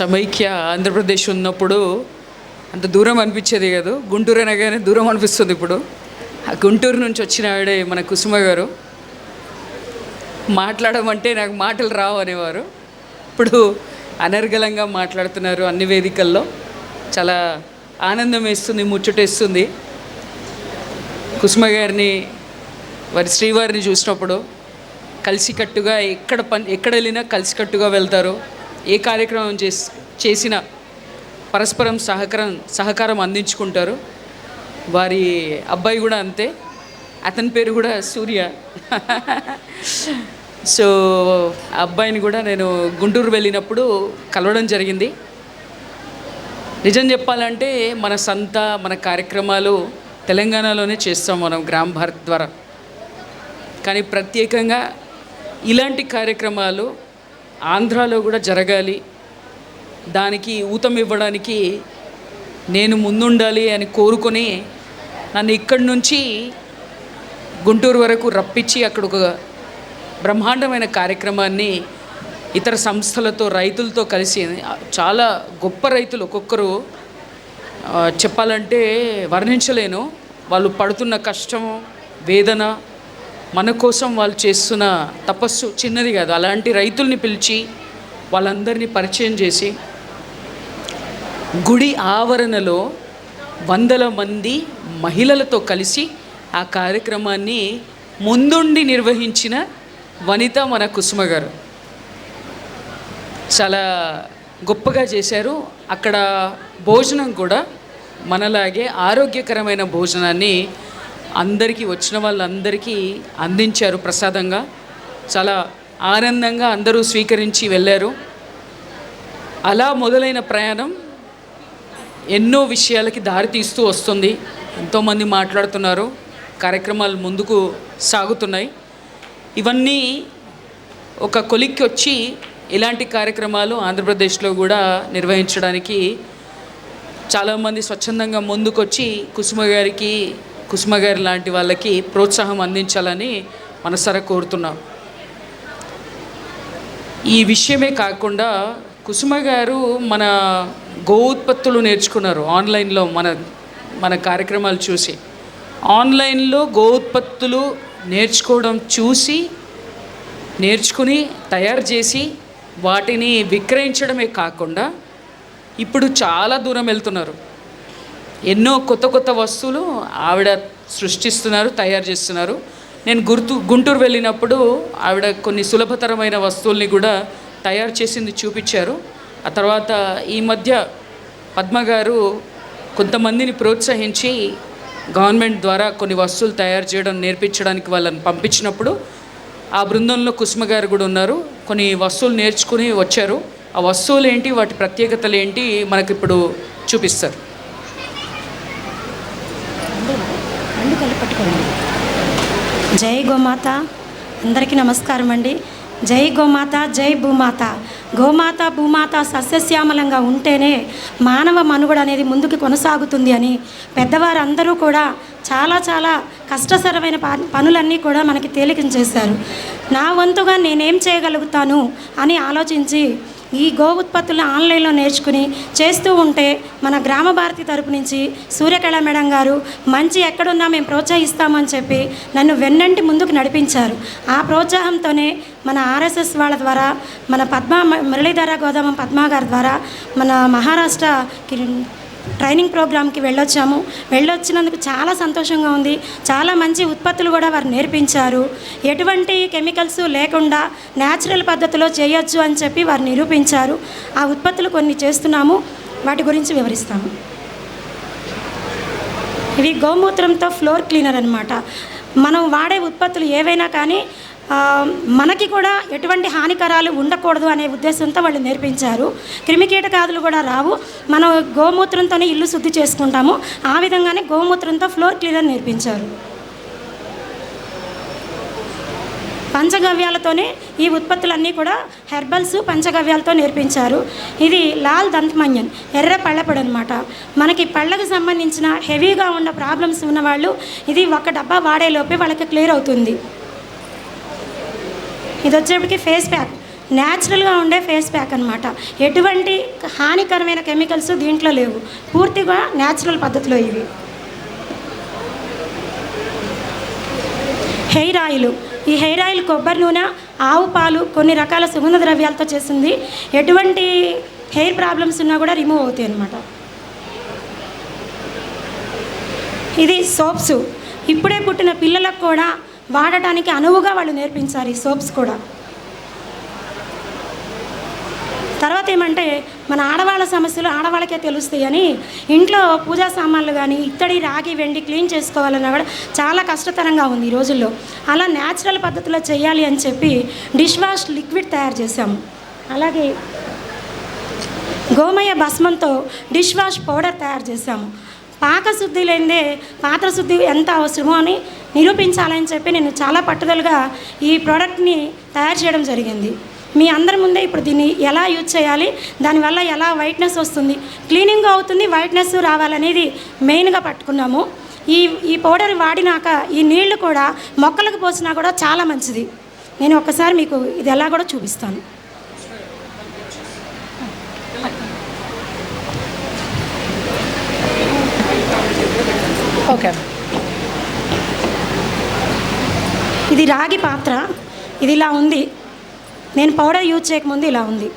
సమైక్య ఆంధ్రప్రదేశ్ ఉన్నప్పుడు అంత దూరం అనిపించేది కాదు. గుంటూరు అనగానే దూరం అనిపిస్తుంది ఇప్పుడు. ఆ గుంటూరు నుంచి వచ్చిన ఆవిడే మన కుసుమ గారు. మాట్లాడమంటే నాకు మాటలు రావు అనేవారు. ఇప్పుడు అనర్గళంగా మాట్లాడుతున్నారు అన్ని వేదికల్లో. చాలా ఆనందం వేస్తుంది ముచ్చటేస్తుంది. కుసుమ గారిని వారి శ్రీవారిని చూసినప్పుడు కలిసికట్టుగా ఎక్కడ పని ఎక్కడ వెళ్ళినా కలిసికట్టుగా వెళ్తారు. ఏ కార్యక్రమం చేసి చేసిన పరస్పరం సహకారం సహకారం అందించుకుంటారు. వారి అబ్బాయి కూడా అంతే. అతని పేరు కూడా సూర్య. సో అబ్బాయిని కూడా నేను గుంటూరు వెళ్ళినప్పుడు కలవడం జరిగింది. నిజం చెప్పాలంటే మన సంత మన కార్యక్రమాలు తెలంగాణలోనే చేస్తాం మనం గ్రామ్ భారత్ ద్వారా. కానీ ప్రత్యేకంగా ఇలాంటి కార్యక్రమాలు ఆంధ్రాలో కూడా జరగాలి. దానికి ఊతం ఇవ్వడానికి నేను ముందుండాలి అని కోరుకొని నన్ను ఇక్కడి నుంచి గుంటూరు వరకు రప్పించి అక్కడ ఒక బ్రహ్మాండమైన కార్యక్రమాన్ని ఇతర సంస్థలతో రైతులతో కలిసి చాలా గొప్ప రైతులు ఒక్కొక్కరు చెప్పాలంటే వర్ణించలేను. వాళ్ళు పడుతున్న కష్టం వేదన మన కోసం వాళ్ళు చేస్తున్న తపస్సు చిన్నది కాదు. అలాంటి రైతుల్ని పిలిచి వాళ్ళందరినీ పరిచయం చేసి గుడి ఆవరణలో వందల మంది మహిళలతో కలిసి ఆ కార్యక్రమాన్ని ముందుండి నిర్వహించిన వనిత మన కుసుమ గారు. చాలా గొప్పగా చేశారు. అక్కడ భోజనం కూడా మనలాగే ఆరోగ్యకరమైన భోజనాన్ని అందరికీ వచ్చిన వాళ్ళందరికీ అందించారు ప్రసాదంగా. చాలా ఆనందంగా అందరూ స్వీకరించి వెళ్ళారు. అలా మొదలైన ప్రయాణం ఎన్నో విషయాలకి దారితీస్తూ వస్తుంది. ఎంతోమంది మాట్లాడుతున్నారు. కార్యక్రమాలు ముందుకు సాగుతున్నాయి. ఇవన్నీ ఒక కొలిక్కి వచ్చి ఇలాంటి కార్యక్రమాలు ఆంధ్రప్రదేశ్లో కూడా నిర్వహించడానికి చాలామంది స్వచ్ఛందంగా ముందుకొచ్చి కుసుమ గారికి కుసుమ గారి లాంటి వాళ్ళకి ప్రోత్సాహం అందించాలని మనసారా కోరుతున్నాం. ఈ విషయమే కాకుండా కుసుమ గారు మన గో ఉత్పత్తులు నేర్చుకున్నారు ఆన్లైన్లో మన మన కార్యక్రమాలు చూసి. ఆన్లైన్లో గో ఉత్పత్తులు నేర్చుకోవడం చూసి నేర్చుకుని తయారు చేసి వాటిని విక్రయించడమే కాకుండా ఇప్పుడు చాలా దూరం వెళ్తున్నారు. ఎన్నో కొత్త కొత్త వస్తువులు ఆవిడ సృష్టిస్తున్నారు తయారు చేస్తున్నారు. నేను గుర్తు గుంటూరు వెళ్ళినప్పుడు ఆవిడ కొన్ని సులభతరమైన వస్తువుల్ని కూడా తయారు చేసింది చూపించారు. ఆ తర్వాత ఈ మధ్య పద్మ గారు కొంతమందిని ప్రోత్సహించి గవర్నమెంట్ ద్వారా కొన్ని వస్తువులు తయారు చేయడం నేర్పించడానికి వాళ్ళని పంపించినప్పుడు ఆ బృందంలో కుసుమ గారు కూడా ఉన్నారు. కొన్ని వస్తువులు నేర్చుకుని వచ్చారు. ఆ వస్తువులు ఏంటి? వాటి ప్రత్యేకతలు ఏంటి? మనకిప్పుడు చూపిస్తారు. పట్టుకోండి జై గోమాత. అందరికీ నమస్కారం అండి. జై గోమాత జై భూమాత. గోమాత భూమాత సస్యశ్యామలంగా ఉంటేనే మానవ మనుగడ అనేది ముందుకు కొనసాగుతుంది అని పెద్దవారందరూ కూడా చాలా చాలా కష్టసరమైన ప- పనులన్నీ కూడా మనకి తేలికం చేశారు. నా వంతుగా నేనేం చేయగలుగుతాను అని ఆలోచించి ఈ గో ఉత్పత్తులను ఆన్లైన్లో నేర్చుకుని చేస్తూ ఉంటే మన గ్రామ భారతి తరపు నుంచి సూర్యకళ మేడం గారు మంచి ఎక్కడున్నా మేము ప్రోత్సహిస్తామని చెప్పి నన్ను వెన్నంటి ముందుకు నడిపించారు. ఆ ప్రోత్సాహంతోనే మన ఆర్ఎస్ఎస్ వాళ్ళ ద్వారా మన పద్మ మురళీధర గోదామ పద్మా గారి ద్వారా మన మహారాష్ట్ర కి- ట్రైనింగ్ ప్రోగ్రామ్కి వెళ్ళొచ్చాము. వెళ్ళొచ్చినందుకు చాలా సంతోషంగా ఉంది. చాలా మంచి ఉత్పత్తులు కూడా వారు నేర్పించారు. ఎటువంటి కెమికల్స్ లేకుండా న్యాచురల్ పద్ధతిలో చేయొచ్చు అని చెప్పి వారు నిరూపించారు. ఆ ఉత్పత్తులు కొన్ని చేస్తున్నాము. వాటి గురించి వివరిస్తాము. ఇవి గోమూత్రంతో ఫ్లోర్ క్లీనర్ అనమాట మనం వాడే ఉత్పత్తులు ఏవైనా కానీ మనకి కూడా ఎటువంటి హానికరాలు ఉండకూడదు అనే ఉద్దేశంతో వాళ్ళు నేర్పించారు. క్రిమికీటకాదులు కూడా రావు. మనం గోమూత్రంతోనే ఇల్లు శుద్ధి చేసుకుంటాము. ఆ విధంగానే గోమూత్రంతో ఫ్లోర్ క్లీనర్ నేర్పించారు. పంచగవ్యాలతోనే ఈ ఉత్పత్తులన్నీ కూడా హెర్బల్స్ పంచగవ్యాలతో నేర్పించారు. ఇది లాల్ దంత్మన్యన్ ఎర్ర పళ్ళపొడి అనమాట మనకి పళ్ళకు సంబంధించిన హెవీగా ఉన్న ప్రాబ్లమ్స్ ఉన్నవాళ్ళు ఇది ఒక డబ్బా వాడేలోపే వాళ్ళకి క్లియర్ అవుతుంది. ఇది వచ్చేప్పటికి ఫేస్ ప్యాక్ న్యాచురల్గా ఉండే ఫేస్ ప్యాక్ అనమాట ఎటువంటి హానికరమైన కెమికల్స్ దీంట్లో లేవు. పూర్తిగా న్యాచురల్ పద్ధతిలో ఇవి. హెయిర్ ఆయిల్ ఈ హెయిర్ ఆయిల్ కొబ్బరి నూనె ఆవు పాలు కొన్ని రకాల సుగంధ ద్రవ్యాలతో చేసింది ఎటువంటి హెయిర్ ప్రాబ్లమ్స్ ఉన్నా కూడా రిమూవ్ అవుతాయి అన్నమాట. ఇది సోప్స్ ఇప్పుడే పుట్టిన పిల్లలకు కూడా వాడటానికి అనువుగా వాళ్ళు నేర్పించారు ఈ సోప్స్ కూడా. తర్వాత ఏమంటే మన ఆడవాళ్ళ సమస్యలు ఆడవాళ్ళకే తెలుస్తాయి అని ఇంట్లో పూజా సామాన్లు కానీ ఇత్తడి రాగి వెండి క్లీన్ చేసుకోవాలన్నా కూడా చాలా కష్టతరంగా ఉంది ఈ రోజుల్లో. అలా న్యాచురల్ పద్ధతిలో చేయాలి అని చెప్పి డిష్ వాష్ లిక్విడ్ తయారు చేశాము. అలాగే గోమయ భస్మంతో డిష్ వాష్ పౌడర్ తయారు చేశాము. పాకశుద్ధి లేనిదే పాత్ర శుద్ధి ఎంత అవసరమో అని నిరూపించాలని చెప్పి నేను చాలా పట్టుదలగా ఈ ప్రోడక్ట్ని తయారు చేయడం జరిగింది. మీ అందరి ముందే ఇప్పుడు దీన్ని ఎలా యూజ్ చేయాలి దానివల్ల ఎలా వైట్నెస్ వస్తుంది క్లీనింగ్ అవుతుంది వైట్నెస్ రావాలనేది మెయిన్గా పట్టుకున్నాము. ఈ ఈ పౌడర్ వాడినాక ఈ నీళ్ళు కూడా మొక్కలకు పోసినా కూడా చాలా మంచిది. నేను ఒక్కసారి మీకు ఇది ఎలా కూడా చూపిస్తాను. ఓకే. ఇది రాగి పాత్ర. ఇది ఇలా ఉంది. నేను పౌడర్ యూజ్ చేయకముందు ఇలా ఉంది.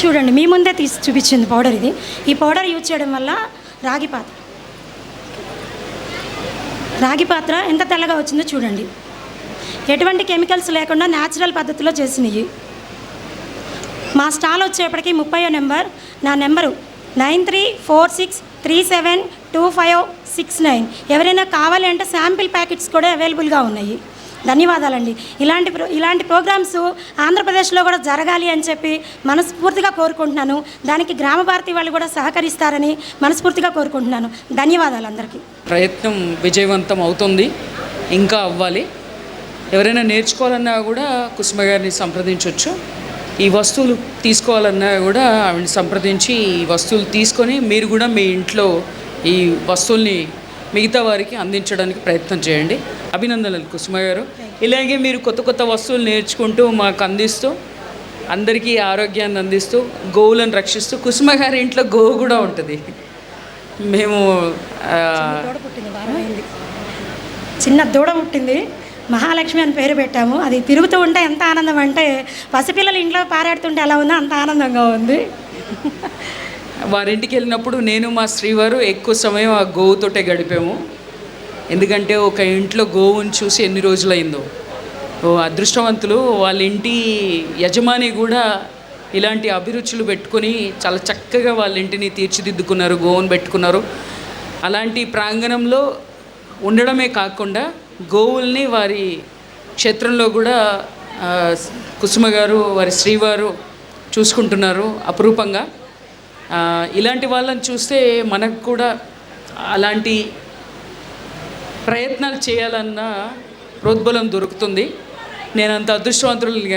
చూడండి మీ ముందే తీసి చూపించింది పౌడర్ ఇది. ఈ పౌడర్ యూజ్ చేయడం వల్ల రాగి పాత్ర. రాగి పాత్ర ఎంత తెల్లగా వచ్చిందో చూడండి. ఎటువంటి కెమికల్స్ లేకుండా న్యాచురల్ పద్ధతిలో చేసినవి. మా స్టాల్ వచ్చేప్పటికి ముప్పయో నెంబర్ నా number nine three four six three seven two five six nine. ఎవరైనా కావాలి అంటే శాంపిల్ ప్యాకెట్స్ కూడా అవైలబుల్గా ఉన్నాయి. ధన్యవాదాలండి. ఇలాంటి ప్రో ఇలాంటి ప్రోగ్రామ్స్ ఆంధ్రప్రదేశ్లో కూడా జరగాలి అని చెప్పి మనస్ఫూర్తిగా కోరుకుంటున్నాను. దానికి గ్రామ భారతి వాళ్ళు కూడా సహకరిస్తారని మనస్ఫూర్తిగా కోరుకుంటున్నాను. ధన్యవాదాలు అందరికీ ప్రయత్నం విజయవంతం అవుతుంది. ఇంకా అవ్వాలి. ఎవరైనా నేర్చుకోవాలన్నా కూడా కుసుమ గారిని సంప్రదించవచ్చు ఈ వస్తువులు తీసుకోవాలన్నా కూడా ఆవిడని సంప్రదించి ఈ వస్తువులు తీసుకొని మీరు కూడా మీ ఇంట్లో ఈ వస్తువుల్ని మిగతా వారికి అందించడానికి ప్రయత్నం చేయండి. అభినందనలు కుసుమ గారు. ఇలాగే మీరు కొత్త కొత్త వస్తువులు నేర్చుకుంటూ మాకు అందిస్తూ అందరికీ ఆరోగ్యాన్ని అందిస్తూ గోవులను రక్షిస్తూ కుసుమ గారి ఇంట్లో గోవు కూడా ఉంటుంది. మేము దూడ పుట్టింది చిన్న దూడ పుట్టింది. మహాలక్ష్మి అని పేరు పెట్టాము. అది తిరుగుతూ ఉంటే ఎంత ఆనందం అంటే పసిపిల్లలు ఇంట్లో పారాడుతుంటే ఎలా ఉందో అంత ఆనందంగా ఉంది. వారింటికి వెళ్ళినప్పుడు నేను మా శ్రీవారు ఎక్కువ సమయం ఆ గోవుతోటే గడిపాము. ఎందుకంటే ఒక ఇంట్లో గోవుని చూసి ఎన్ని రోజులైందో. ఓ అదృష్టవంతులు వాళ్ళ ఇంటి యజమాని కూడా ఇలాంటి అభిరుచులు పెట్టుకొని చాలా చక్కగా వాళ్ళ ఇంటిని తీర్చిదిద్దుకున్నారు గోవును పెట్టుకున్నారు. అలాంటి ప్రాంగణంలో ఉండడమే కాకుండా గోవుల్ని వారి క్షేత్రంలో కూడా కుసుమ గారు వారి శ్రీవారు చూసుకుంటున్నారు అపురూపంగా. ఇలాంటి వాళ్ళని చూస్తే మనకు కూడా అలాంటి ప్రయత్నాలు చేయాలన్న ప్రోద్బలం దొరుకుతుంది. నేను అంత అదృష్టవంతులని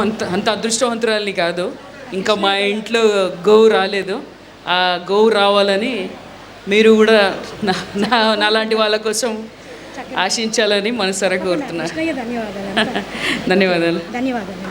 అంత అంత అదృష్టవంతురాలని కాదు. ఇంకా మా ఇంట్లో గోవు రాలేదు. ఆ గోవు రావాలని మీరు కూడా నా నా నాలాంటి వాళ్ళ కోసం ఆశించాలని మనసారా కోరుతున్నాను ధన్యవాదాలు ధన్యవాదాలు. ధన్యవాదాలు.